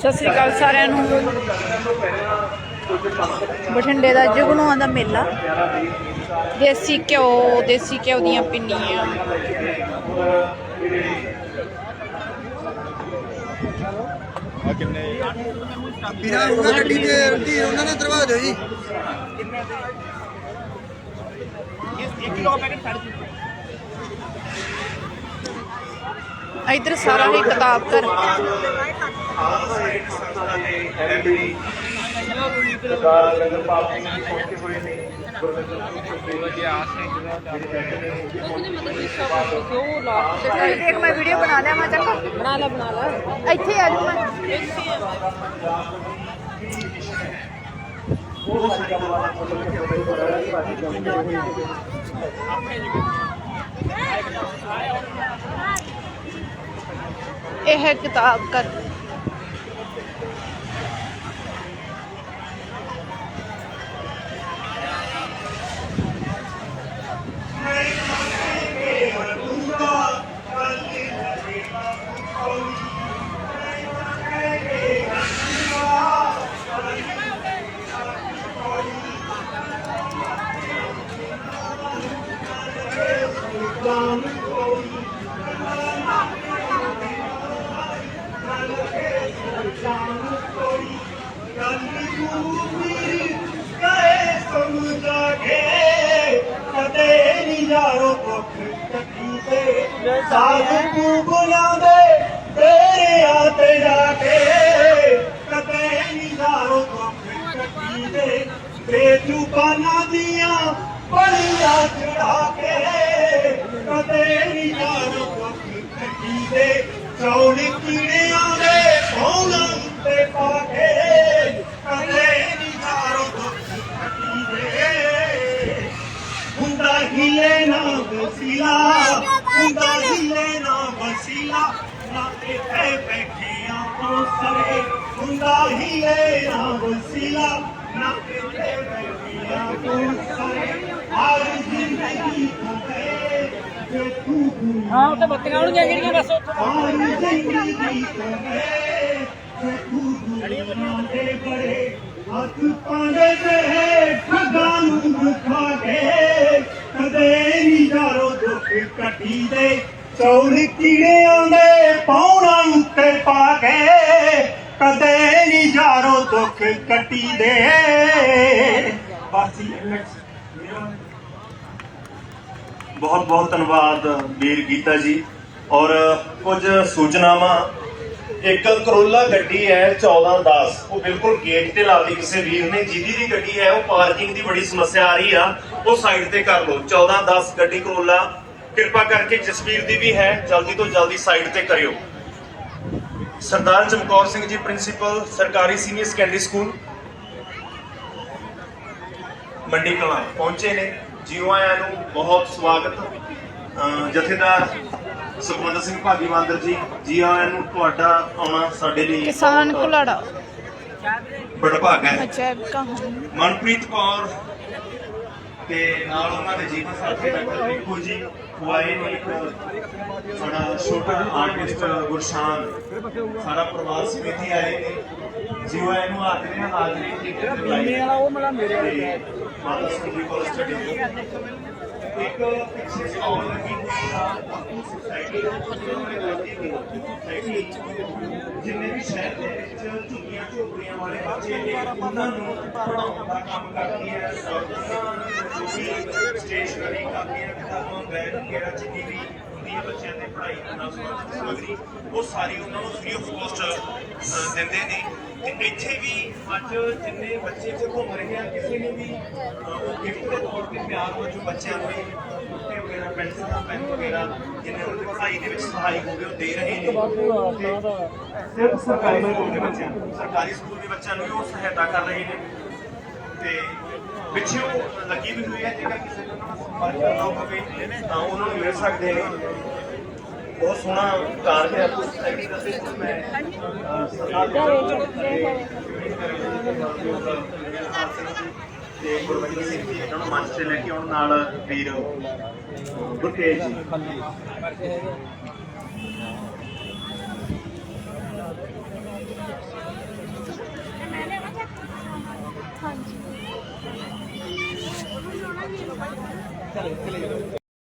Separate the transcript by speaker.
Speaker 1: ਸਤਿ ਸ੍ਰੀ ਅਕਾਲ ਸਾਰਿਆਂ ਨੂੰ। ਬਠਿੰਡੇ ਦਾ ਜੁਗਨੂਆਂ ਦਾ ਮੇਲਾ। ਦੇਸੀ ਘਿਓ ਦੇਸੀ ਘਿਓ ਦੀਆਂ ਪਿੰਨੀਆਂ।
Speaker 2: ਬਿਨਾ ਉਹਨਾਂ ਗੱਡੀ ਦੇ ਦੀ ਉਹਨਾਂ ਨੇ ਦਰਵਾ ਦਿਓ ਜੀ
Speaker 1: ਇਧਰ ਸਾਰਾ ਹੀ ਕਿਤਾਬ ਘਰ। ਦੇਖ ਮੈਂ ਵੀਡੀਓ ਬਣਾ ਲਿਆ ਮੈਂ ਚੰਗਾ ਬਣਾ ਲੈ ਬਣਾ ਲੈ ਇੱਥੇ ਆ ਜਾਊਂ ਮੈਂ ਇਹ ਹੈ ਕਿਤਾਬ ਘਰ
Speaker 3: ਸਾਧ ਤੂੰ ਬੁਲਾਉਂਦੇ ਤੇਰੇ ਆ ਤੇ ਜਾ ਕੇ ਕਦੇ ਨਹੀਂ ਜਾਰੋ ਦੁੱਖ ਕੱਟੀ ਦੇ ਤੇ ਚੁਬਾਨਾਂ ਦੀਆਂ ਬੜੀਆਂ ਚੜਾ ਕੇ ਕਦੇ ਨਹੀਂ ਜਾਰੋ ਦੁੱਖ ਕੱਟੀ ਦੇ ਚੌਲ ਕੀੜਿਆਂ ਦੇ ਫੌਲਾਂ ਉੱਤੇ ਪਾ ਕੇ ਕਦੇ ਨਹੀਂ ਜਾਰੋ ਦੁੱਖ ਕੱਟੀ ਦੇ ਹੁੰਦਾ ਹਿਲੇ ਨਾ ਵਸੀਲਾ ਹੁੰਦਾ ਹਿਲੇ ਨਾ ਵਸੀਲਾ ਨਾ ਇੱਥੇ ਬੈਠਿਆਂ ਤੋਂ ਸਰੇ ਹੁੰਦਾ ਹਿਲੇ ਨਾ ਵਸੀਲਾ ਨਾ ਇੱਥੇ ਬੈਠਿਆਂ ਤੋਂ ਸਰੇ ਹਰ ਜ਼ਿੰਦਗੀ ਕਹੇ ਜੇ ਤੂੰ
Speaker 4: ਹਾਂ ਉੱਥੇ ਬੱਤੀਆਂ ਆਉਣਗੀਆਂ ਕਿਹੜੀਆਂ ਬਸ ਉੱਥੇ।
Speaker 3: ਹਰ ਜ਼ਿੰਦਗੀ ਕਹੇ ਜੇ ਤੂੰ ਦੁਨੀਆ ਦੇ ਬੜੇ ਹੱਥ ਪਾਉਂਦੇ ਤੇ ਦੁੱਖ ਕੱਟੀ ਦੇ ਚੌਲ ਕੀੜਿਆਂ ਉੱਤੇ ਪਾ ਕੇ ਕਦੇ ਨਹੀਂ ਜਾਰੋ ਦੁੱਖ ਕੱਟੀ ਦੇ ਬਾਸੀ
Speaker 5: ਬਹੁਤ ਬਹੁਤ ਧੰਨਵਾਦ ਵੀਰ ਗੀਤਾ ਜੀ। ਔਰ ਕੁਝ ਸੂਚਨਾਵਾਂ। ਇੱਕ ਕਰੋਲਾ ਗੱਡੀ ਹੈ 1410 ਉਹ ਬਿਲਕੁਲ ਗੇਟ ਤੇ ਲਾ ਲਈ ਕਿਸੇ ਵੀਰ ਨੇ ਜਿਹਦੀ ਦੀ ਗੱਡੀ ਹੈ, ਉਹ ਪਾਰਕਿੰਗ ਦੀ ਬੜੀ ਸਮੱਸਿਆ ਆ ਰਹੀ ਆ। ਉਹ ਸਾਈਡ ਤੇ ਕਰ ਲਓ। 1410 ਗੱਡੀ ਕਰੋਲਾ ਕਿਰਪਾ ਕਰਕੇ ਜਸਵੀਰ ਦੀ ਵੀ ਹੈ ਜਲਦੀ ਤੋਂ ਜਲਦੀ ਸਾਈਡ ਤੇ ਕਰਿਓ। ਸਰਦਾਰ ਚਮਕੌਰ ਸਿੰਘ ਜੀ ਪ੍ਰਿੰਸੀਪਲ ਸਰਕਾਰੀ senior secondary school Mandi Kalan ਪਹੁੰਚੇ ਨੇ। ਜੀਓ ਆਇਆਂ ਨੂੰ ਬਹੁਤ ਸਵਾਗਤ। ਜਥੇਦਾਰ ਸੁਖਮੰਦਰ ਸਿੰਘ ਭਾਗੀਵਾਂਦਰ ਜੀ ਜੀ ਆਇਆਂ ਨੂੰ ਤੁਹਾਡਾ ਆਉਣਾ ਸਾਡੇ ਲਈ
Speaker 1: ਕਿਸਾਨ ਕੁਲਾੜਾ
Speaker 5: ਬੜਾ ਭਾਗ ਹੈ। ਮਨਪ੍ਰੀਤ ਕੌਰ ਤੇ ਨਾਲ ਉਹਨਾਂ ਦੇ ਜੀਵਨ ਸਾਥੀ ਡਾਕਟਰ ਰਿੰਕੂ ਜੀ ਨੇ ਇੱਕ ਸਾਡਾ ਛੋਟਾ ਆਰਟਿਸਟ ਗੁਰਸ਼ਾਨ। ਸਾਰਾ ਪਰਿਵਾਰ ਸਮੇਤੀ ਆਏ ਨੇ। ਜੀਓ ਆਇਆਂ ਨੂੰ ਹਾਜ਼ਰੀ ਨਾਲ ਹਾਜ਼ਰੀ ਠੀਕ ਹੈ
Speaker 4: ਵਾਲਾ ਉਹ ਮਲਾ ਮੇਰੇ।
Speaker 5: ਮਾਤਾ ਸੁਖੀ ਕੋਲ ਸਟੱਡੀ ਇੱਕ ਪਿੱਛੇ ਸਟਾਲ ਲੱਗੀ ਹੋਈ ਆ ਸੋਸਾਇਟੀ ਜਿੰਨੇ ਵੀ ਸ਼ਹਿਰ ਦੇ ਵਿੱਚ ਝੁੱਗੀਆਂ ਝੋਪੜੀਆਂ ਵਾਲੇ ਬੱਚੇ ਨੇ ਉਹਨਾਂ ਨੂੰ ਪੜਾਉਣ ਦਾ ਕੰਮ ਕਰਦੀ ਹੈ ਸਟੇਸ਼ਨਰੀ ਕਾਪੀਆਂ ਕਿਤਾਬਾਂ ਬੈਗ ਵਗੈਰਾ ਜਿੰਨੀ ਵੀ ਹੁੰਦੀ ਹੈ ਬੱਚਿਆਂ ਦੇ ਪੜ੍ਹਾਈ ਨਾਲ ਸੰਬੰਧਿਤ ਸਮੱਗਰੀ ਉਹ ਸਾਰੀ ਉਹਨਾਂ ਨੂੰ ਫ੍ਰੀ ਆਫ ਕੋਸਟ ਦਿੰਦੇ ਨੇ ਤੇ ਇੱਥੇ ਵੀ ਅੱਜ ਜਿੰਨੇ ਬੱਚੇ ਇੱਥੇ ਘੁੰਮ ਰਹੇ ਆ ਕਿਸੇ ਨੂੰ ਵੀ ਉਹ ਗਿਫਟ ਪਿਆਰ ਵਜੋਂ ਬੱਚਿਆਂ ਨੂੰ ਕੁੱਤੇ ਵਗੈਰਾ ਪੈਨਸਿਲਾਂ ਪੈਨ ਵਗੈਰਾ ਜਿੰਨੇ ਉਹਨਾਂ ਦੀ ਪੜ੍ਹਾਈ ਦੇ ਵਿੱਚ ਸਹਾਈ ਹੋਵੇ ਉਹ ਦੇ ਰਹੇ ਨੇ। ਸਿਰਫ ਸਰਕਾਰੀ ਸਕੂਲ ਦੇ ਬੱਚਿਆਂ ਨੂੰ ਸਰਕਾਰੀ ਸਕੂਲ ਦੇ ਬੱਚਿਆਂ ਨੂੰ ਵੀ ਉਹ ਸਹਾਇਤਾ ਕਰ ਰਹੇ ਨੇ। ਤੇ ਪਿੱਛੇ ਉਹ ਲੱਗੀ ਵੀ ਹੋਈ ਹੈ ਜੇਕਰ ਕਿਸੇ ਨੂੰ ਉਹਨਾਂ ਨਾਲ ਸੰਪਰਕ ਕਰਨਾ ਹੋਵੇ ਤਾਂ ਉਹਨਾਂ ਨੂੰ ਮਿਲ ਸਕਦੇ ਨੇ। ਬਹੁਤ ਸੋਹਣਾ ਕਾਰਜ ਹੈ ਆਪਣੀ ਸੋਸਾਇਟੀ ਦਾ ਤੇ ਮੈਂ ਅਹ, ਸਰਕਾਰ ਤੇ ਗੁਰਵੰਡੀ ਸਿੰਘ ਜੀ ਇਹਨਾਂ ਨੂੰ ਮੰਚ ਤੇ ਲੈ ਕੇ ਆਉਣ ਨਾਲ ਵੀਰ ਗੁਰਤੇਜ ਜੀ। ਹਾਂਜੀ।
Speaker 4: ਚਲੋ ਚਲੇ ਜਾਓ